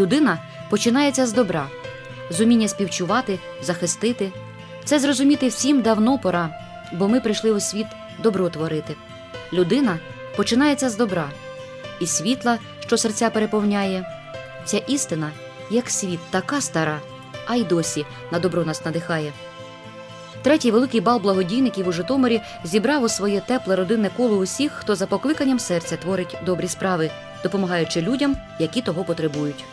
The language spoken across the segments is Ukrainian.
Людина починається з добра, з уміння співчувати, захистити. Це зрозуміти всім давно пора, бо ми прийшли у світ добро творити. Людина починається з добра, і світла, що серця переповняє. Ця істина, як світ, така стара, а й досі на добро нас надихає. Третій великий бал благодійників у Житомирі зібрав у своє тепле родинне коло усіх, хто за покликанням серця творить добрі справи, допомагаючи людям, які того потребують.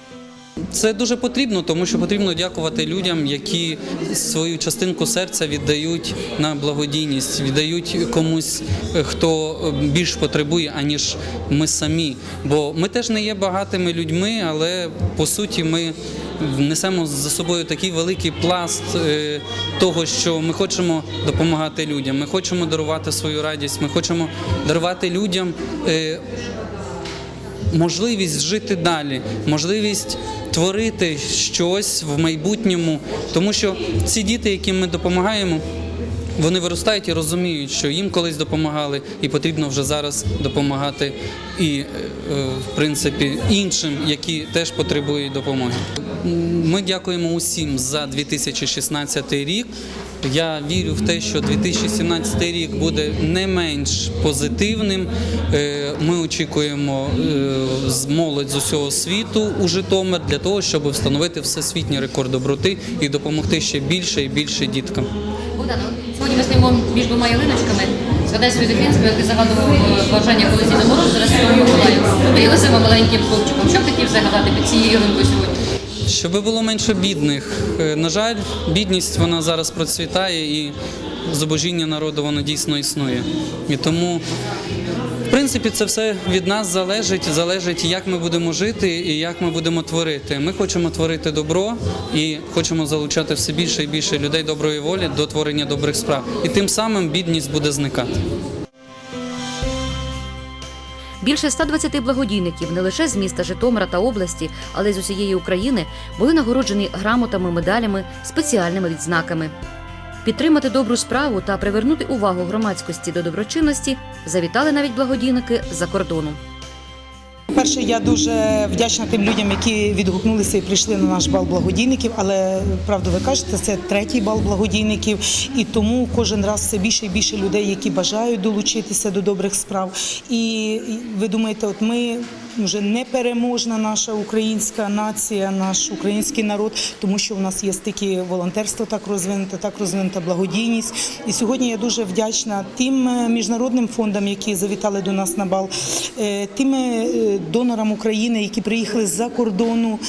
Це дуже потрібно, тому що потрібно дякувати людям, які свою частинку серця віддають на благодійність, віддають комусь, е, хто е, більш потребує, аніж ми самі. Бо ми теж не є багатими людьми, але по суті ми несемо за собою такий великий пласт е, того, що ми хочемо допомагати людям. Ми хочемо дарувати свою радість, ми хочемо дарувати людям. Можливість жити далі, можливість творити щось в майбутньому, тому що ці діти, яким ми допомагаємо. Вони виростають і розуміють, що їм колись допомагали, і потрібно вже зараз допомагати і, е, в принципі, іншим, які теж потребують допомоги. Ми дякуємо усім за 2016 рік. Я вірю в те, що 2017 рік буде не менш позитивним. Е, Ми очікуємо е, молодь з усього світу у Житомир для того, щоб встановити всесвітній рекорд доброти і допомогти ще більше і більше діткам. Богдано, сьогодні ми стоїмо між двома ялиночками. Згадай своє дитинство, як ти загадував е, бажання колись Діда Мороз, зараз свою Миколаю. Появилися маленьким хлопчиком. Що б хотів загадати під цією ялинкою сьогодні? Щоб було менше бідних. Е, На жаль, бідність вона зараз процвітає і зубожіння народу воно дійсно існує. І тому, в принципі, це все від нас залежить, залежить, як ми будемо жити і як ми будемо творити. Ми хочемо творити добро і хочемо залучати все більше і більше людей доброї волі до творення добрих справ. І тим самим бідність буде зникати. Більше 120 благодійників не лише з міста Житомира та області, але й з усієї України були нагороджені грамотами, медалями, спеціальними відзнаками. Підтримати добру справу та привернути увагу громадськості до доброчинності завітали навіть благодійники з-за кордону. Перше, я дуже вдячна тим людям, які відгукнулися і прийшли на наш бал благодійників. Але правду ви кажете, це третій бал благодійників, і тому кожен раз все більше і більше людей, які бажають долучитися до добрих справ. І ви думаєте, от ми вже непереможна наша українська нація, наш український народ, тому що у нас є стільки волонтерство так розвинуте, так розвинута благодійність. І сьогодні я дуже вдячна тим е, міжнародним фондам, які завітали до нас на бал, е, тим е, донорам України, які приїхали з-за кордону.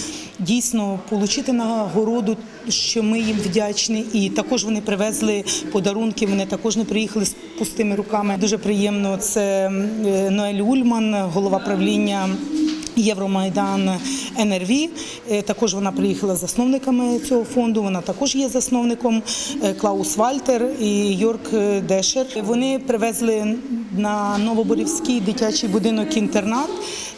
Дійсно, отримати нагороду, що ми їм вдячні, і також вони привезли подарунки. Вони також не приїхали з пустими руками. Дуже приємно. Це е, Ноель Ульман, голова правління. Євромайдан НРВ. Е, Також вона приїхала засновниками цього фонду. Вона також є засновником е, Клаус Вальтер і Йорк Дешер. Вони привезли на Новоборівський дитячий будинок інтернат.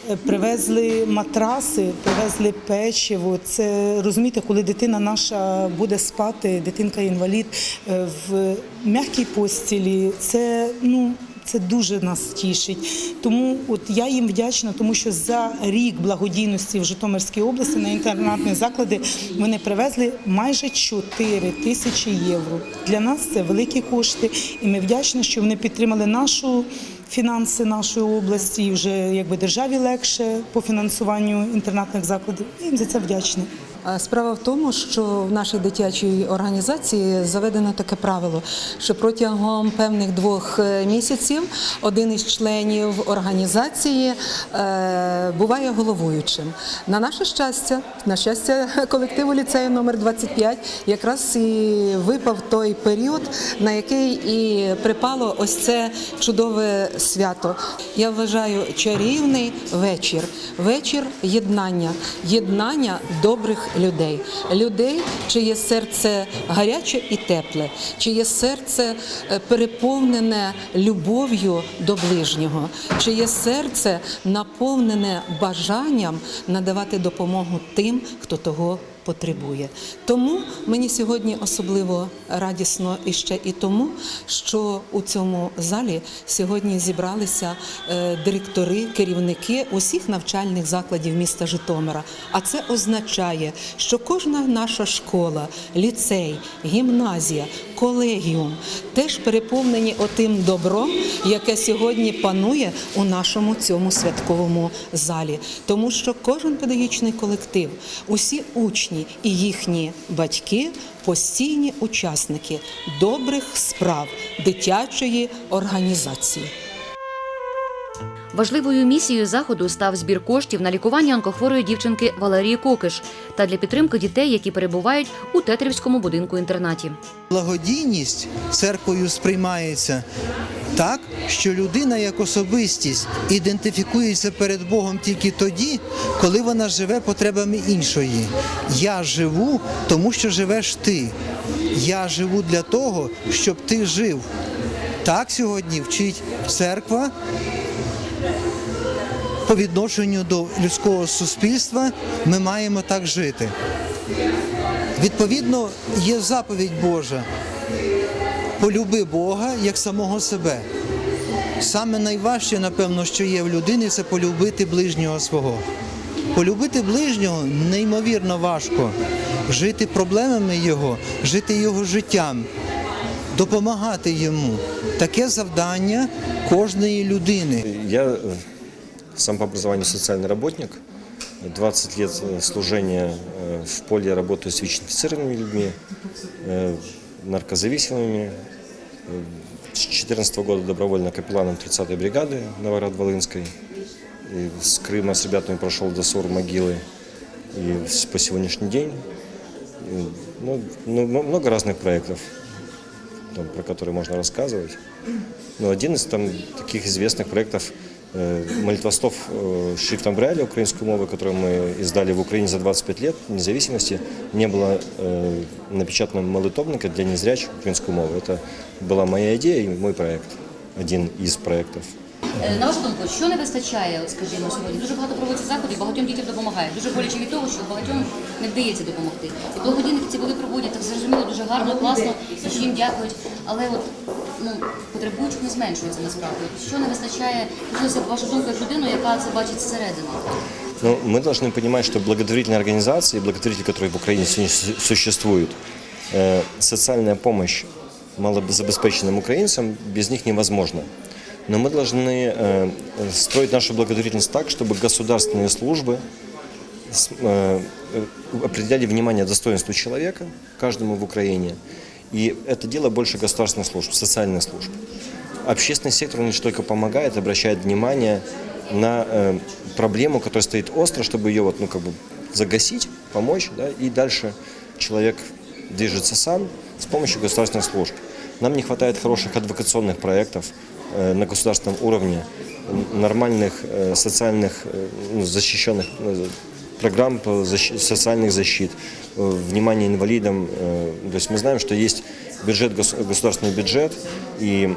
е, Привезли матраси, привезли печиво. Це розумієте, коли дитина наша буде спати, дитинка інвалід е, в м'якій постілі. Це ну. Це дуже нас тішить. Тому от я їм вдячна, тому що за рік благодійності в Житомирській області на інтернатні заклади вони привезли майже 4 тисячі євро. Для нас це великі кошти, і ми вдячні, що вони підтримали нашу. Фінанси нашої області вже якби державі легше по фінансуванню інтернатних закладів. Я їм за це вдячна. Справа в тому, що в нашій дитячій організації заведено таке правило, що протягом певних двох е, місяців один із членів організації е, буває головуючим. На наше щастя, на щастя колективу ліцею номер 25 якраз і випав той період, на який і припало ось це чудове свято. Я вважаю чарівний вечір, вечір єднання, єднання добрих людей, людей, чиє серце гаряче і тепле, чиє серце е, переповнене любов'ю до ближнього, чиє серце наповнене бажанням надавати допомогу тим, хто того потребує. Тому мені сьогодні особливо радісно і ще і тому, що у цьому залі сьогодні зібралися е, директори, керівники усіх навчальних закладів міста Житомира. А це означає, що кожна наша школа, ліцей, гімназія, колегіум теж переповнені отим добром, яке сьогодні панує у нашому цьому святковому залі. Тому що кожен педагогічний колектив, усі учні і їхні батьки постійні учасники добрих справ дитячої організації. Важливою місією заходу став збір коштів на лікування онкохворої дівчинки Валерії Кокиш та для підтримки дітей, які перебувають у Тетрівському будинку інтернаті. Благодійність церквою сприймається так, що людина як особистість ідентифікується перед Богом тільки тоді, коли вона живе потребами іншої. Я живу, тому що живеш ти. Я живу для того, щоб ти жив. Так сьогодні вчить церква по відношенню до людського суспільства. Ми маємо так жити. Відповідно, є заповідь Божа. Полюби Бога як самого себе. Саме найважче, напевно, що є в людини, це полюбити ближнього свого. Полюбити ближнього неймовірно важко. Жити проблемами його, жити його життям, допомагати йому. Таке завдання кожної людини. Я сам по образованию социальный работник. 20 лет э, служения э, в поле я работаю с ВИЧ-инфицированными людьми, э, наркозависимыми. С 2014 года добровольно капелланом 30-й бригады Новоград-Волынской. С Крыма с ребятами прошел до Сор могилы. И по сегодняшний день ну, ну, много разных проектов, там, про которые можно рассказывать. Но один из там таких известных проектов молитвостов э, шрифтом Брайля украинской мовы, который мы издали в Украине за 25 лет независимости, не было э, напечатанного молитовника для незрячих украинской мовы. Это была моя идея и мой проект, один из проектов. Е, На вашу думку, що не вистачає, от, скажімо, сьогодні? Дуже багато проводиться заходів, багатьом дітям допомагає. Дуже боляче від того, що багатьом не вдається допомогти. І благодійники ці коли проводять, так зрозуміло, дуже гарно, класно, і їм дякують. Але от ну потребуючих не зменшується насправді. От Що не вистачає? Хотілося б вашу думку як людину, яка це бачить зсередини. Но мы должны понимать, что благотворительные организации, благотворители, которые в Украине сегодня су- существуют, э, социальная помощь малозабеспеченным украинцам без них невозможна. Но мы должны э, строить нашу благотворительность так, чтобы государственные службы с- э, э, определяли внимание достоинству человека, каждому в Украине. И это дело больше государственных служб, социальных служб. Общественный сектор он лишь только помогает, обращает внимание на э, проблему, которая стоит остро, чтобы ее вот, ну, как бы загасить, помочь, да, и дальше человек движется сам с помощью государственных служб. Нам не хватает хороших адвокационных проектов э, на государственном уровне, н- нормальных э, социальных э, ну, защищенных э, программ по защи- социальных защит, э, внимание инвалидам. э, То есть мы знаем, что есть бюджет, гос- государственный бюджет, и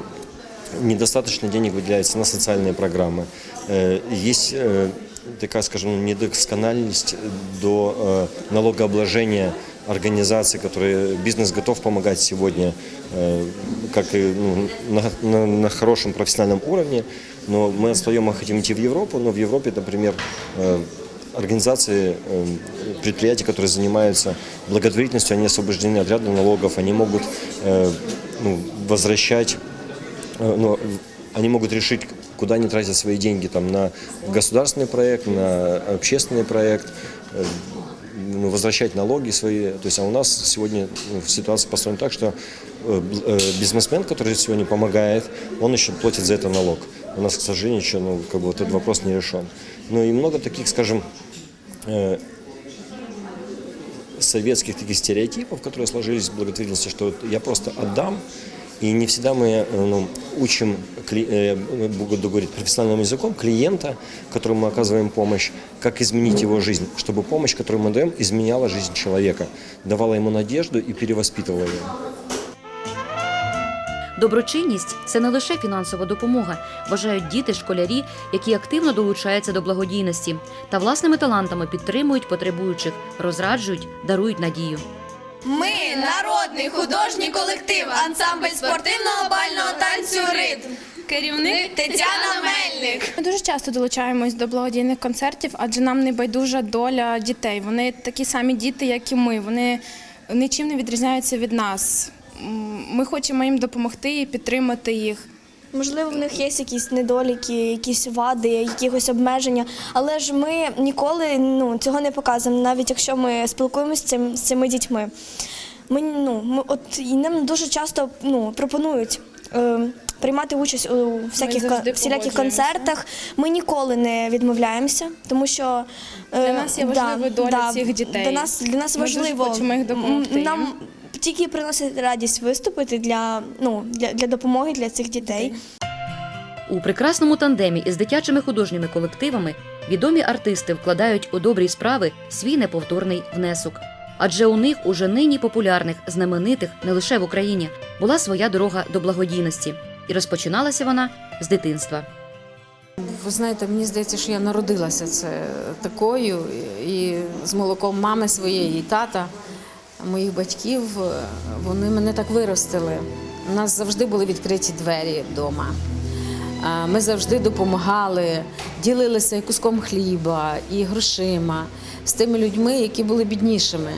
недостаточно денег выделяется на социальные программы. Э, Есть такая, скажем, недоскональность до налогообложения организаций, которые бизнес готов помогать сегодня, как и ну, на, на- на хорошем профессиональном уровне, но мы отстаем, мы хотим идти в Европу, но в Европе, например, организации, э, предприятия, которые занимаются благотворительностью, они освобождены от ряда налогов, они могут э, ну, возвращать Э, ну, они могут решить, куда они тратят свои деньги, там, на государственный проект, на общественный проект, э, ну, возвращать налоги свои. То есть, а у нас сегодня ну, ситуация построена так, что э, бл- э, бизнесмен, который сегодня помогает, он еще платит за это налог. У нас, к сожалению, еще ну, как бы вот этот вопрос не решен. Ну и много таких, скажем, э, советских таких стереотипов, которые сложились в благотворительности, что я просто отдам, и не всегда мы э, ну, учим, э, буду говорить профессиональным языком, клиента, которому мы оказываем помощь, как изменить его жизнь, чтобы помощь, которую мы даем, изменяла жизнь человека, давала ему надежду и перевоспитывала его. Доброчинність це не лише фінансова допомога, вважають діти, школярі, які активно долучаються до благодійності та власними талантами підтримують потребуючих, розраджують, дарують надію. Ми народний художній колектив, ансамбль спортивного бального танцю ритм. Керівник Тетяна Мельник. Ми дуже часто долучаємось до благодійних концертів, адже нам не байдужа доля дітей. Вони такі самі діти, як і ми. Вони нічим не відрізняються від нас. Ми хочемо їм допомогти і підтримати їх. Можливо, в них є якісь недоліки, якісь вади, якихось обмеження, але ж ми ніколи ну, цього не показуємо, навіть якщо ми спілкуємося з, цим, з цими дітьми. Ми, ну, ми, от, і нам дуже часто ну, пропонують е, приймати участь у всяких, кон- всіляких концертах. Ми ніколи не відмовляємося, тому що е, Для нас є важливою доля цих дітей. Для нас, для нас Ми дуже важливо хочемо їх допомогти Нам. Тільки приносить радість виступити для, ну, для, для допомоги для цих дітей. У прекрасному тандемі із дитячими художніми колективами відомі артисти вкладають у добрі справи свій неповторний внесок. Адже у них уже нині популярних, знаменитих не лише в Україні була своя дорога до благодійності, і розпочиналася вона з дитинства. Ви знаєте, мені здається, що я народилася це такою, і з молоком мами своєї і тата, моїх батьків, вони мене так виростили. У нас завжди були відкриті двері вдома. Ми завжди допомагали, ділилися куском хліба, і грошима з тими людьми, які були біднішими.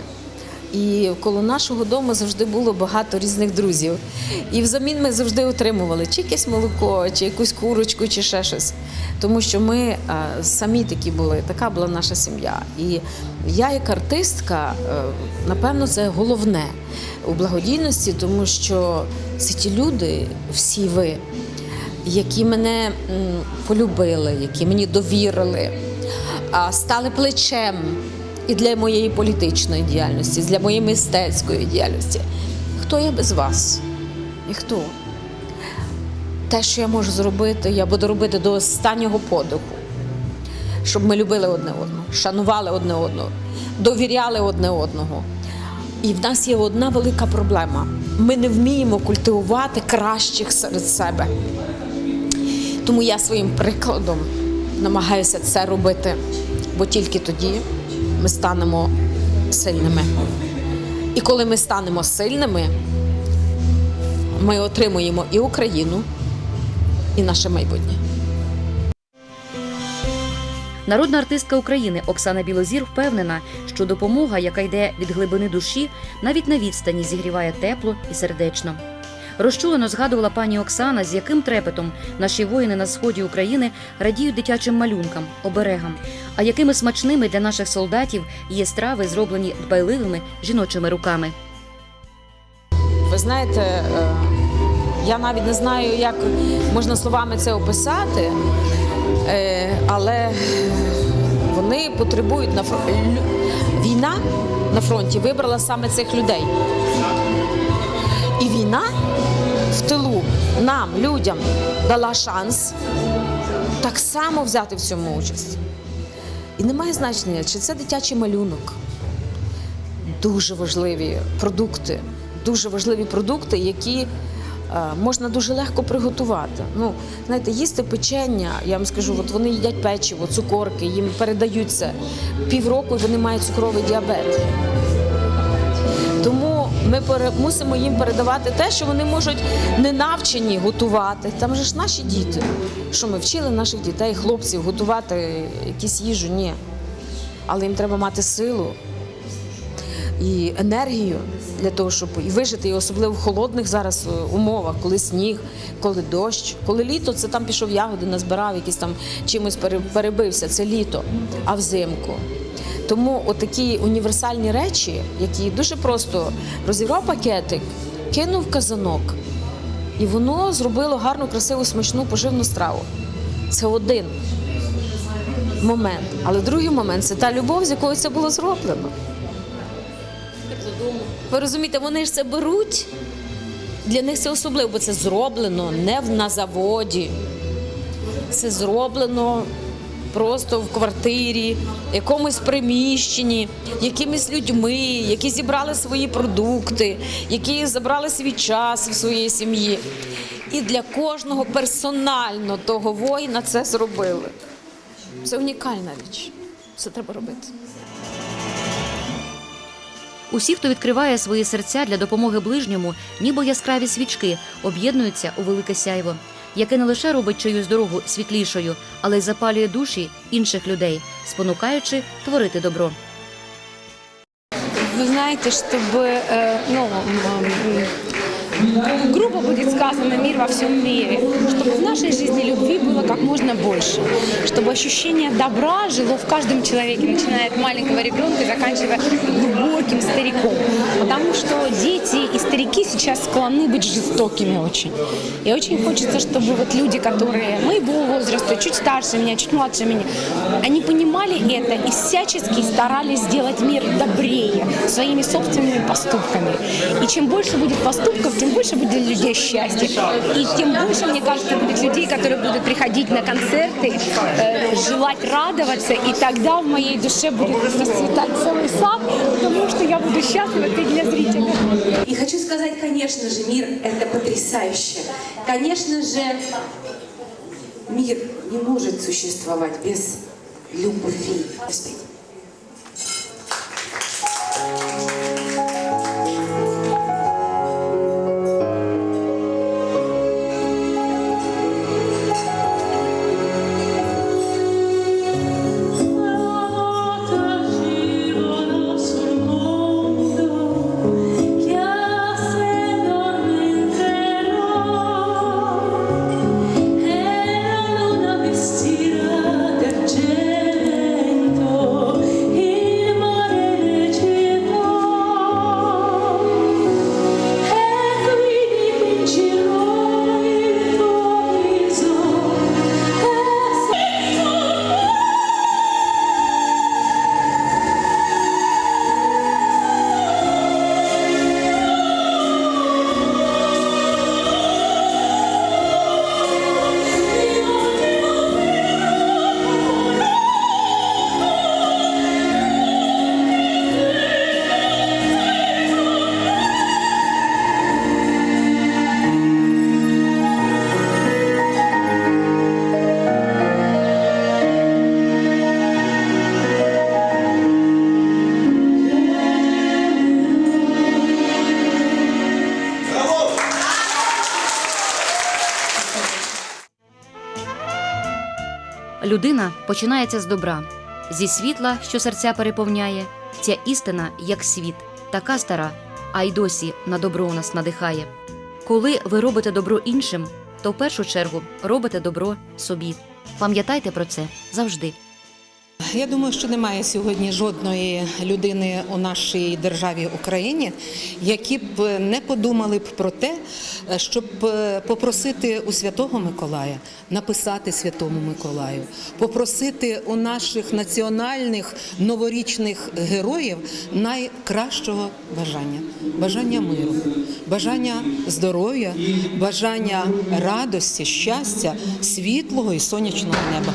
І коло нашого дому завжди було багато різних друзів. І взамін ми завжди отримували чи якесь молоко, чи якусь курочку, чи ще щось. Тому що ми е, самі такі були, така була наша сім'я. І я, як артистка, е, напевно, це головне у благодійності, тому що це ті люди, всі ви, які мене полюбили, які мені довірили, стали плечем і для моєї політичної діяльності, для моєї мистецької діяльності. Хто я без вас? І хто? Те, що я можу зробити, я буду робити до останнього подиху, щоб ми любили одне одного, шанували одне одного, довіряли одне одного. І в нас є одна велика проблема: ми не вміємо культивувати кращих серед себе. Тому я своїм прикладом намагаюся це робити, бо тільки тоді ми станемо сильними. І коли ми станемо сильними, ми отримуємо і Україну, і наше майбутнє. Народна артистка України Оксана Білозір впевнена, що допомога, яка йде від глибини душі, навіть на відстані зігріває тепло і сердечно. Розчулено згадувала пані Оксана, з яким трепетом наші воїни на сході України радіють дитячим малюнкам, оберегам, а якими смачними для наших солдатів є страви, зроблені дбайливими жіночими руками. Ви знаєте, е, я навіть не знаю, як можна словами це описати, е, але вони потребують на фронті. Війна на фронті вибрала саме цих людей. І війна в тилу нам, людям, дала шанс так само взяти в цьому участь. І немає значення, чи це дитячий малюнок, дуже важливі продукти, дуже важливі продукти, які е, можна дуже легко приготувати. Ну, знаєте, їсти печення, я вам скажу, от вони їдять печиво, цукорки, їм передають це. Півроку і вони мають цукровий діабет. Ми мусимо їм передавати те, що вони можуть не навчені готувати. Там же ж наші діти. Що ми вчили наших дітей, хлопців готувати якісь їжу? Ні. Але їм треба мати силу і енергію для того, щоб і вижити, і особливо в холодних зараз е, умовах, коли сніг, коли дощ, коли літо, це там пішов ягоди, назбирав, якісь там чимось перебився. Це літо, а взимку. Тому отакі універсальні речі, які дуже просто розірвав пакетик, кинув казанок, і воно зробило гарну, красиву, смачну поживну страву. Це один момент. Але другий момент це та любов, з якою це було зроблено. Ви розумієте, вони ж це беруть. Для них це особливо, бо це зроблено не на заводі. Це зроблено просто в квартирі, якомусь приміщенні, якимись людьми, які зібрали свої продукти, які забрали свій час в своїй сім'ї. І для кожного персонально того воїна це зробили. Це унікальна річ. Це треба робити. Усі, хто відкриває свої серця для допомоги ближньому, ніби яскраві свічки, об'єднуються у велике сяйво, яке не лише робить чиюсь дорогу світлішою, але й запалює душі інших людей, спонукаючи творити добро. Вы знаете, чтобы, э, ну, м, м, грубо будет сказано мир во всем мире, чтобы в нашей жизни любви было как можно больше, чтобы ощущение добра жило в каждом человеке, начиная от маленького ребенка и заканчивая глубоким стариком. Потому что дети и старики сейчас склонны быть жестокими очень. И очень хочется, чтобы вот люди, которые моего возраста, чуть старше меня, чуть младше меня, они понимали это и всячески старались сделать мир добрее своими собственными поступками. И чем больше будет поступков, тем больше будет для людей счастья. И тем больше, мне кажется, будет людей, которые будут приходить на концерты, э, желать радоваться, и тогда в моей душе будет расцветать целый сад, потому что я буду счастлива петь для зрителей. И хочу сказать, конечно же, мир – это потрясающе. Конечно же, мир не может существовать без любви. Людина починається з добра, зі світла, що серця переповняє. Ця істина, як світ, така стара, а й досі на добро нас надихає. Коли ви робите добро іншим, то в першу чергу робите добро собі. Пам'ятайте про це завжди. Я думаю, що немає сьогодні жодної людини у нашій державі Україні, які б не подумали б про те, щоб е, попросити у Святого Миколая написати Святому Миколаю, попросити у наших національних новорічних героїв найкращого бажання бажання миру, бажання здоров'я, бажання радості, щастя, світлого і сонячного неба.